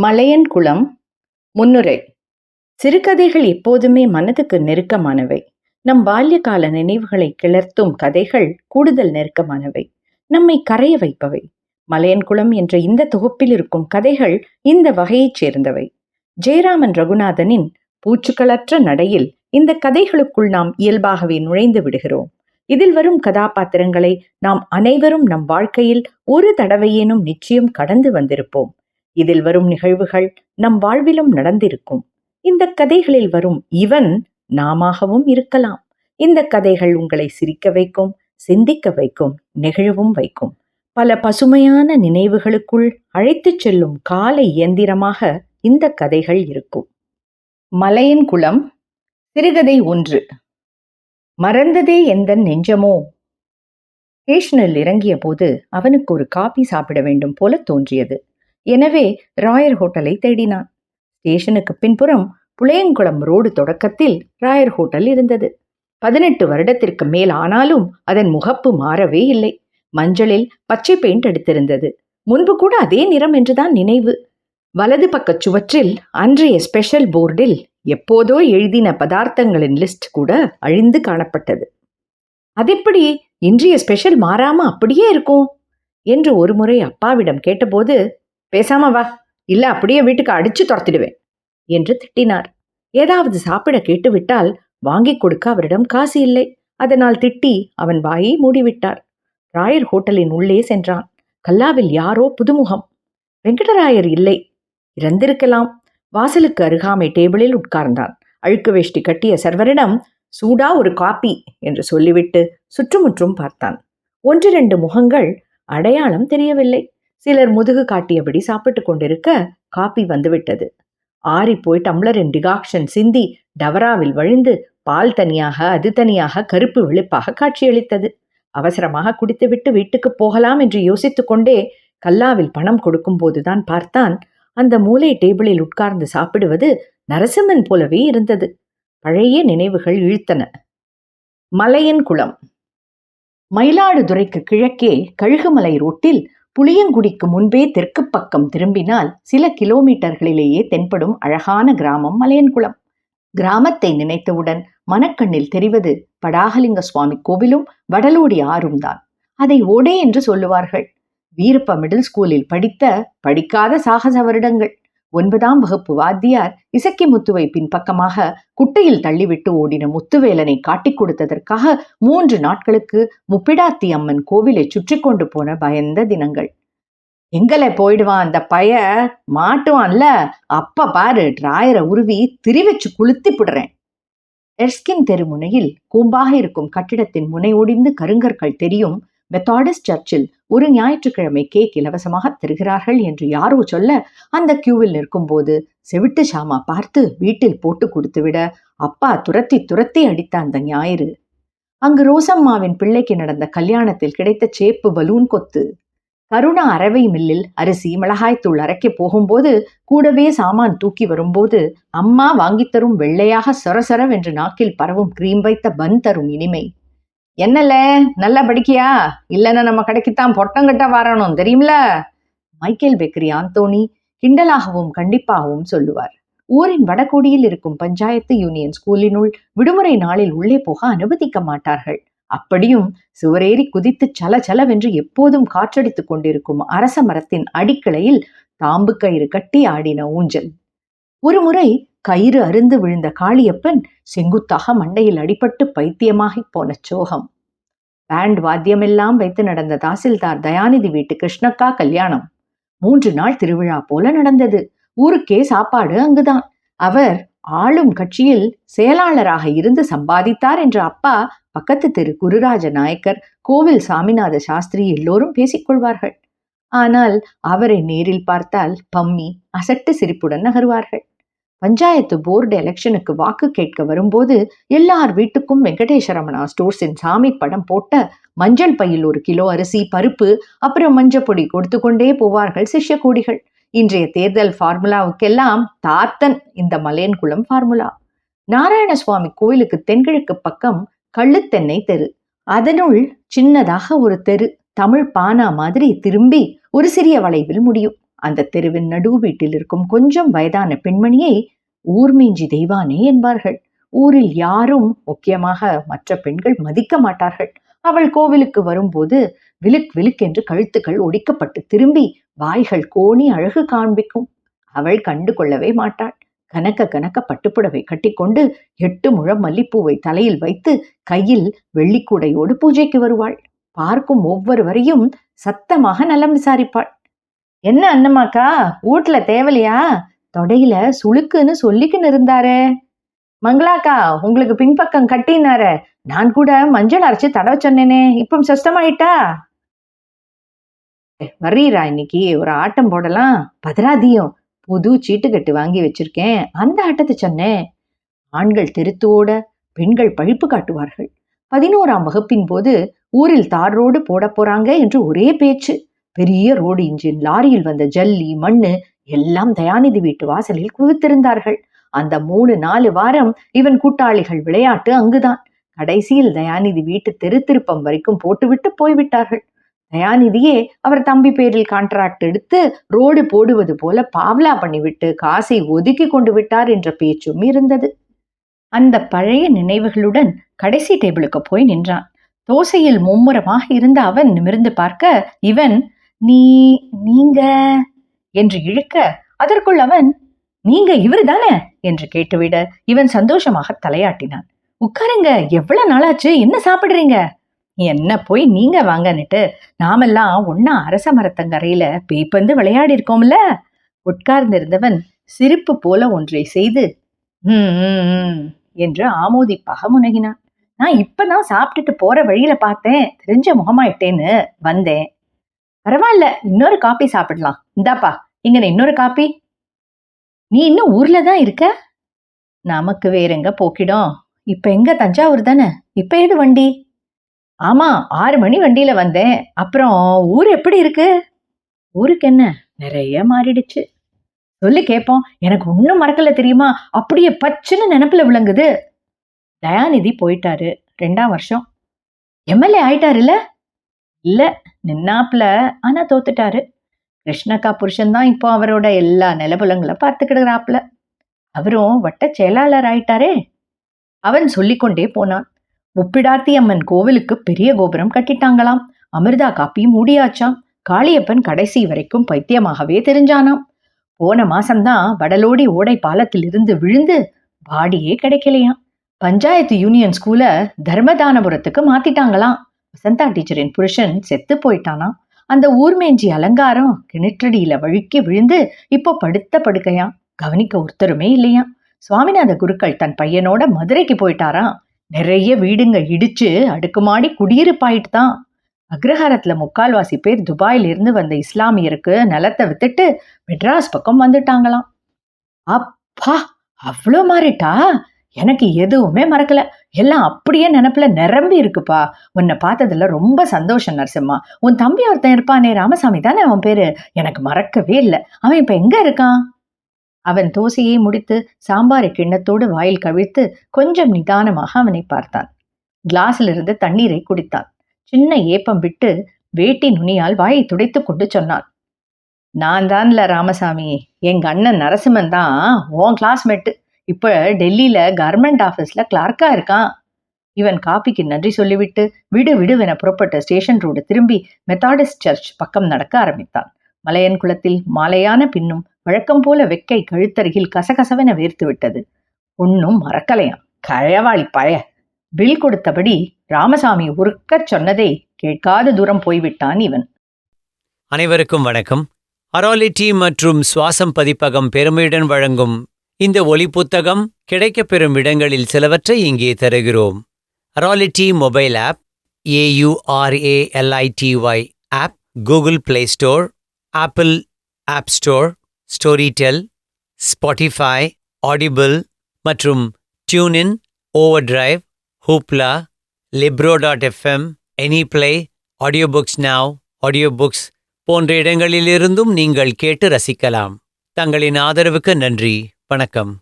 மலையன் குளம் முன்னுரை. சிறுகதைகள் எப்போதுமே மனதுக்கு நெருக்கமானவை. நம் பால்யகால நினைவுகளை கிளர்த்தும் கதைகள் கூடுதல் நெருக்கமானவை. நம்மை கரைய வைப்பவை. மலையன் குளம் என்ற இந்த தொகுப்பில் இருக்கும் கதைகள் இந்த வகையைச் சேர்ந்தவை. ஜெயராமன் ரகுநாதனின் பூச்சுக்களற்ற நடையில் இந்த கதைகளுக்குள் நாம் இயல்பாகவே நுழைந்து விடுகிறோம். இதில் வரும் கதாபாத்திரங்களை நாம் அனைவரும் நம் வாழ்க்கையில் ஒரு தடவையேனும் நிச்சயம் கடந்து வந்திருப்போம். இதில் வரும் நிகழ்வுகள் நம் வாழ்விலும் நடந்திருக்கும். இந்த கதைகளில் வரும் இவன் நாமாகவும் இருக்கலாம். இந்த கதைகள் உங்களை சிரிக்க வைக்கும் சிந்திக்க வைக்கும் நெகிழவும் வைக்கும். பல பசுமையான நினைவுகளுக்குள் அழைத்துச் செல்லும் கால இயந்திரமாக இந்த கதைகள் இருக்கும். மலையன் குளம் சிறுகதை ஒன்று. மறந்ததே எந்த நெஞ்சமோ? ஸ்டேஷனில் இறங்கிய போது அவனுக்கு ஒரு காபி சாப்பிட வேண்டும் போல தோன்றியது. எனவே ராயர் ஹோட்டலை தேடினான். ஸ்டேஷனுக்கு பின்புறம் புளையங்குளம் ரோடு தொடக்கத்தில் ராயர் ஹோட்டல் இருந்தது. பதினெட்டு வருடத்திற்கு மேல் ஆனாலும் அதன் முகப்பு மாறவே இல்லை. மஞ்சளில் பச்சை பெயிண்ட் அடித்திருந்தது. முன்பு கூட அதே நிறம் என்றுதான் நினைவு. வலது பக்கச் சுவற்றில் அன்றைய ஸ்பெஷல் போர்டில் எப்போதோ எழுதின பதார்த்தங்களின் லிஸ்ட் கூட அழிந்து காணப்பட்டது. அதெப்படி? இன்றைய ஸ்பெஷல் மாறாம அப்படியே இருக்கும்? என்று ஒருமுறை அப்பாவிடம் கேட்டபோது பேசாம வா. இல்ல அப்படியே வீட்டுக்கு அடிச்சு துரத்திடுவேன் என்று திட்டினார். ஏதாவது சாப்பிட கேட்டுவிட்டால் வாங்கி கொடுக்க அவரிடம் காசு இல்லை. அதனால் திட்டி அவன் வாயை மூடிவிட்டார். ராயர் ஹோட்டலின் உள்ளே சென்றான். கல்லாவில் யாரோ புதுமுகம். வெங்கடராயர் இல்லை. இறந்திருக்கலாம். வாசலுக்கு அருகாமை டேபிளில் உட்கார்ந்தான். அழுக்கு வேஷ்டி கட்டிய சர்வரிடம் சூடா ஒரு காப்பி என்று சொல்லிவிட்டு சுற்றுமுற்றும் பார்த்தான். ஒன்று ரெண்டு முகங்கள் அடையாளம் தெரியவில்லை. சிலர் முதுகு காட்டியபடி சாப்பிட்டு கொண்டிருக்க காப்பி வந்துவிட்டது. ஆறி போய் டம்ளரின் டிகாக்ஷன் சிந்தி டவராவில் வழிந்து பால் தனியாக அது தனியாக கருப்பு வெளுப்பாக காட்சியளித்தது. அவசரமாக குடித்துவிட்டு வீட்டுக்கு போகலாம் என்று யோசித்துக் கொண்டே கல்லாவில் பணம் கொடுக்கும் போதுதான் பார்த்தான் அந்த மூலை டேபிளில் உட்கார்ந்து சாப்பிடுவது நரசிம்மன் போலவே இருந்தது. பழைய நினைவுகள் இழுத்தன. மலையன் குளம். மயிலாடுதுறைக்கு கிழக்கே கழுகுமலை ரோட்டில் புளியங்குடிக்கு முன்பே தெற்கு பக்கம் திரும்பினால் சில கிலோமீட்டர்களிலேயே தென்படும் அழகான கிராமம் மலையன்குளம். கிராமத்தை நினைத்தவுடன் மனக்கண்ணில் தெரிவது படாகலிங்க சுவாமி கோவிலும் வடலோடி ஆறும் தான். அதை ஓடே என்று சொல்லுவார்கள். வீரப்ப மிடில் ஸ்கூலில் படித்த படிக்காத சாகச வருடங்கள். ஒன்பதாம் வகுப்பு வாத்தியார் இசக்கி முத்துவை பின்பக்கமாக குட்டையில் தள்ளிவிட்டு ஓடின முத்துவேலனை காட்டிக் கொடுத்ததற்காக மூன்று நாட்களுக்கு முப்பிடாத்தி அம்மன் கோவிலை சுற்றி கொண்டு போன பயந்த தினங்கள். எங்களை போயிடுவான் அந்த பய மாட்டுவான்ல. அப்ப பாரு டிராயரை உருவி திரி வச்சு குளுத்தி புடுறேன். எர்ஸ்கின் தெருமுனையில் கூம்பாக இருக்கும் கட்டிடத்தின் முனை ஒடிந்து கருங்கற்கள் தெரியும். மெத்தாடிஸ்ட் சர்ச்சில் ஒரு ஞாயிற்றுக்கிழமை கேக் இலவசமாக தருகிறார்கள் என்று யாரோ சொல்ல அந்த கியூவில் நிற்கும்போது செவிட்டு ஷாமா பார்த்து வீட்டில் போட்டு கொடுத்துவிட அப்பா துரத்தி துரத்தி அடித்த அந்த ஞாயிறு. அங்கு ரோசம்மாவின் பிள்ளைக்கு நடந்த கல்யாணத்தில் கிடைத்த சேப்பு பலூன் கொத்து. கருணா அரவை மில்லில் அரிசி மிளகாய்த்தூள் அரைக்க போகும்போது கூடவே சாமான் தூக்கி வரும்போது அம்மா வாங்கித்தரும் வெள்ளையாக சொரசொரவென்று நாக்கில் பரவும் கிரீம் வைத்த பன் தரும் இனிமை. என்னல? நல்லா படிக்கியா? இல்லைன்னா நம்ம கடைக்குத்தான் பொட்டங்கட்ட வரணும் தெரியுமில மைக்கேல் பெக்கரி ஆந்தோனி கிண்டலாகவும் கண்டிப்பாகவும் சொல்லுவார். ஊரின் வடகோடியில் இருக்கும் பஞ்சாயத்து யூனியன் ஸ்கூலினுள் விடுமுறை நாளில் உள்ளே போக அனுமதிக்க மாட்டார்கள். அப்படியும் சுவரேறி குதித்து சல சலவென்று எப்போதும் காற்றடித்துக் கொண்டிருக்கும் அரச மரத்தின் அடிக்கிளையில் தாம்பு கயிறு கட்டி ஆடின ஊஞ்சல். ஒரு முறை கயிறு அருந்து விழுந்த காளியப்பன் செங்குத்தாக மண்டையில் அடிபட்டு பைத்தியமாகி போன சோகம். பேண்ட் வாத்தியமெல்லாம் வைத்து நடந்த தாசில்தார் தயாநிதி வீட்டு கிருஷ்ணக்கா கல்யாணம். மூன்று நாள் திருவிழா போல நடந்தது. ஊருக்கே சாப்பாடு அங்குதான். அவர் ஆளும் கட்சியில் செயலாளராக இருந்து சம்பாதித்தார் என்ற அப்பா பக்கத்து திரு குருராஜ நாயக்கர் கோவில் சாமிநாத சாஸ்திரி எல்லோரும் பேசிக்கொள்வார்கள் ஆனால் அவரை நேரில் பார்த்தால் பம்மி அசட்டு சிரிப்புடன் நகருவார்கள். பஞ்சாயத்து போர்டு எலெக்ஷனுக்கு வாக்கு கேட்க வரும்போது எல்லார் வீட்டுக்கும் வெங்கடேஸ்வரமணா ஸ்டோர்ஸின் சாமி படம் போட்ட மஞ்சள் பையில் ஒரு கிலோ அரிசி பருப்பு அப்புறம் மஞ்சப்பொடி கொடுத்து கொண்டே போவார்கள் சிஷ்ய கோடிகள் இன்றைய தேர்தல் ஃபார்முலாவுக்கெல்லாம் தாத்தன் இந்த மலையன்குளம் ஃபார்முலா. நாராயணசுவாமி கோயிலுக்கு தென்கிழக்கு பக்கம் கள்ளுத்தென்னை தெரு. அதனுள் சின்னதாக ஒரு தெரு. தமிழ் பானா மாதிரி திரும்பி ஒரு சிறிய வளைவில் முடியும். அந்த தெருவின் நடு வீட்டில் இருக்கும் கொஞ்சம் வயதான பெண்மணியை ஊர்மீஞ்சி தெய்வானே என்பார்கள். ஊரில் யாரும் முக்கியமாக மற்ற பெண்கள் மதிக்க மாட்டார்கள். அவள் கோவிலுக்கு வரும்போது விலுக் விலுக் என்று கழுத்துக்கள் ஒடிக்கப்பட்டு திரும்பி வாய்கள் கோணி அழகு காண்பிக்கும். அவள் கண்டு கொள்ளவே மாட்டாள். கனக்க கனக்க பட்டுப்புடவை கட்டிக்கொண்டு எட்டு முழம் மல்லிப்பூவை தலையில் வைத்து கையில் வெள்ளிக்கூடையோடு பூஜைக்கு வருவாள். பார்க்கும் ஒவ்வொருவரையும் சத்தமாக நலம் விசாரிப்பாள். என்ன அண்ணம்மாக்கா வீட்ல தேவலையா? தொடையில சுளுக்குன்னு சொல்லிக்கின்னு இருந்தாரே. மங்களாக்கா உங்களுக்கு பின்பக்கம் கட்டினாரே. நான் கூட மஞ்சள் அரைச்சு தடவை சொன்னேனே. இப்போ சுத்தமாயிட்டா வர்றீரா இன்னைக்கு? ஒரு ஆட்டம் போடலாம். பதராதியும் புது சீட்டுக்கட்டு வாங்கி வச்சிருக்கேன். அந்த ஆட்டத்தை சொன்னேன். ஆண்கள் தெருத்தோட பெண்கள் பழிப்பு காட்டுவார்கள். பதினோராம் வகுப்பின் போது ஊரில் தார் ரோடு போட போறாங்க என்று ஒரே பேச்சு. பெரிய ரோடு இன்ஜின் லாரியில் வந்த ஜல்லி மண்ணு எல்லாம் தயாநிதி வீட்டு வாசலில் குவித்திருந்தார்கள். அந்த மூணு நாலு வாரம் இவன் கூட்டாளிகள் விளையாட்டு அங்குதான். கடைசியில் தயாநிதி வீட்டு தெரு திருப்பம் வரைக்கும் போட்டுவிட்டு போய்விட்டார்கள். தயாநிதியே அவர் தம்பி பேரில் கான்ட்ராக்ட் எடுத்து ரோடு போடுவது போல பாவ்லா பண்ணிவிட்டு காசை ஒதுக்கி கொண்டு விட்டார் என்ற பேச்சும் இருந்தது. அந்த பழைய நினைவுகளுடன் கடைசி டேபிளுக்கு போய் நின்றான். தோசையில் மும்முரமாக இருந்த அவன் நிமிர்ந்து பார்க்க இவன் நீ நீங்க என்று இழுக்க அதற்குள் அவன் நீங்க இவரு தானே? என்று கேட்டுவிட இவன் சந்தோஷமாக தலையாட்டினான். உட்காருங்க எவ்வளவு நாளாச்சு? என்ன சாப்பிடுறீங்க? என்ன போய் நீங்க வாங்கன்னுட்டு நாமெல்லாம் ஒன்னா அரச மரத்தங்கரையில பேய்ப்பந்து விளையாடி இருக்கோம்ல உட்கார்ந்திருந்தவன் சிரிப்பு போல ஒன்றை செய்து ம்" என்று ஆமோதிப்பாக முனகினான். நான் இப்பதான் சாப்பிட்டுட்டு போற வழியில பார்த்தேன். தெரிஞ்ச முகமாயிட்டேன்னு வந்தேன். பரவாயில்ல இன்னொரு காப்பி சாப்பிடலாம். இந்தாப்பா இங்க இன்னொரு காப்பி நீ இன்னும் ஊர்ல தான் இருக்க? நமக்கு வேற எங்க போக்கிடும்? இப்ப எங்க? தஞ்சாவூர் தானே? இப்ப ஏது வண்டி? ஆமா ஆறு மணி வண்டியில வந்தேன். அப்புறம் ஊர் எப்படி இருக்கு? ஊருக்கு என்ன? நிறைய மாறிடுச்சு. சொல்லி கேட்போம் எனக்கு ஒன்றும் மறக்கல தெரியுமா? அப்படியே பச்சுன்னு நினப்புல விளங்குது. தயாநிதி போயிட்டாரு. ரெண்டாம் வருஷம். எம்எல்ஏ ஆயிட்டாருல்ல? இல்ல. நின்னாப்புல ஆனா தோத்துட்டாரு. கிருஷ்ணக்கா புருஷன் தான் இப்போ அவரோட எல்லா நிலபுலங்களை பார்த்துக்கிடுறாப்புல அவரும் வட்ட செயலாளர் ஆயிட்டாரே. அவன் சொல்லிக்கொண்டே போனான். முப்பிடாத்தி அம்மன் கோவிலுக்கு பெரிய கோபுரம் கட்டிட்டாங்களாம். அமிர்தா காப்பி மூடியாச்சாம். காளியப்பன் கடைசி வரைக்கும் பைத்தியமாகவே தெரிஞ்சானாம். போன மாசம்தான் வடலோடி ஓடை பாலத்திலிருந்து விழுந்து பாடியே கிடைக்கலையாம். பஞ்சாயத்து யூனியன் ஸ்கூல தர்மதானபுரத்துக்கு மாத்திட்டாங்களாம். வசந்தா டீச்சரின் புருஷன் செத்து போயிட்டானா? அந்த ஊர்மேஞ்சி அலங்காரம் கிணற்றடியில வழுக்கி விழுந்து இப்போ படுத்த படுக்கையா? கவனிக்க ஒருத்தருமே இல்லையா? சுவாமிநாத குருக்கள் தன் பையனோட மதுரைக்கு போயிட்டாராம் நிறைய வீடுங்க இடிச்சு அடுக்குமாடி குடியிருப்பாயிட்டு தான். அக்ரஹாரத்துல முக்கால்வாசி பேர் துபாயிலிருந்து வந்த இஸ்லாமியருக்கு நிலத்தை வித்துட்டு மெட்ராஸ் பக்கம் வந்துட்டாங்களாம். அப்பா அவ்வளோ மாறிட்டா? எனக்கு எதுவுமே மறக்கல. எல்லாம் அப்படியே நினப்புல நிரம்பி இருக்குப்பா. உன்னை பார்த்ததுல ரொம்ப சந்தோஷம் நரசிம்மா. உன் தம்பி ஒருத்தன் இருப்பானே ராமசாமி தானே அவன் பேரு? எனக்கு மறக்கவே இல்லை. அவன் இப்ப எங்க இருக்கான்? அவன் தோசையை முடித்து சாம்பாரை கிண்ணத்தோடு வாயில் கவிழ்த்து கொஞ்சம் நிதானமாக அவனை பார்த்தான். கிளாஸிலிருந்து தண்ணீரை குடித்தான். சின்ன ஏப்பம் விட்டு வேட்டி நுனியால் வாயை துடைத்துக் கொண்டு சொன்னான். நான் தான்ல ராமசாமி. எங்க அண்ணன் நரசிம்மன் தான் உன் கிளாஸ்மேட்டு இப்ப டெல்லியில கவர்மெண்ட் ஆபீஸ்ல கிளார்க்கா இருக்கான். இவன் காப்பிக்கு நன்றி சொல்லிவிட்டு விடு விடுவென புறப்பட்ட ஸ்டேஷன் ரோடு திரும்பி மெத்தாடிஸ்ட் சர்ச் பக்கம் நடக்க ஆரம்பித்தான். மலையன் குளத்தில் மாலையான பின்னும் வழக்கம் போல வெக்கை கழுத்தருகில் கசகசவென வேர்த்து விட்டது. ஒன்னும் மறக்கலையாம். கழவாளி பழைய பில் கொடுத்தபடி ராமசாமி உருக்கச் சொன்னதை கேட்காத தூரம் போய்விட்டான் இவன். அனைவருக்கும் வணக்கம். அரோலிட்டி மற்றும் சுவாசம் பதிப்பகம் பெருமையுடன் வழங்கும் இந்த ஒலி புத்தகம் கிடைக்கப்பெறும் இடங்களில் சிலவற்றை இங்கே தருகிறோம். அராலிட்டி mobile app AURALITY app Google play store apple app store Storytel Spotify audible மற்றும் டியூனின் over drive ஹூப்லா லிப்ரோ dot FM any play audio books நாவ் ஆடியோ புக்ஸ் போன்ற இடங்களிலிருந்தும் நீங்கள் கேட்டு ரசிக்கலாம். தங்களின் ஆதரவுக்கு நன்றி. வணக்கம்.